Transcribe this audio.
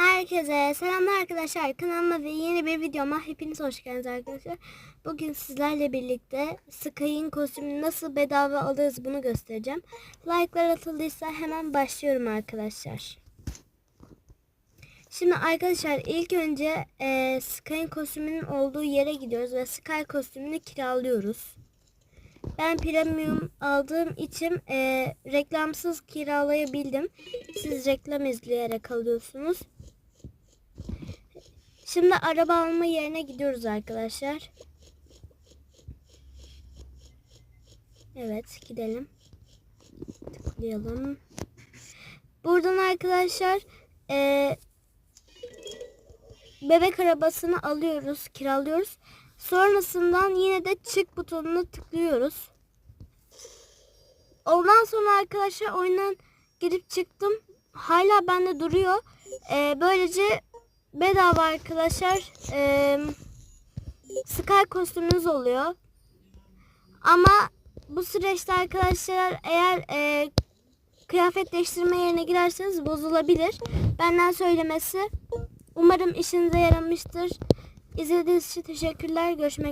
Herkese selamlar arkadaşlar. Kanalıma ve yeni bir videoma hepiniz hoş geldiniz arkadaşlar. Bugün sizlerle birlikte Sky'in kostümünü nasıl bedava alırız bunu göstereceğim. Like'lar atıldıysa hemen başlıyorum arkadaşlar. Şimdi arkadaşlar ilk önce e, Sky'in kostümünün olduğu yere gidiyoruz ve Sky kostümünü kiralıyoruz. Ben premium aldığım için e, reklamsız kiralayabildim. Siz reklam izleyerek alıyorsunuz. Şimdi araba alma yerine gidiyoruz arkadaşlar. Evet gidelim. Tıklayalım. Buradan arkadaşlar e, bebek arabasını alıyoruz, kiralıyoruz. Sonrasından yine de çık butonuna tıklıyoruz. Ondan sonra arkadaşlar oyundan girip çıktım. Hala bende duruyor. Ee, böylece bedava arkadaşlar ee, Sky kostümünüz oluyor. Ama bu süreçte arkadaşlar eğer ee, kıyafet değiştirme yerine girerseniz bozulabilir. Benden söylemesi. Umarım işinize yaramıştır. İzlediğiniz için teşekkürler. Görüşmek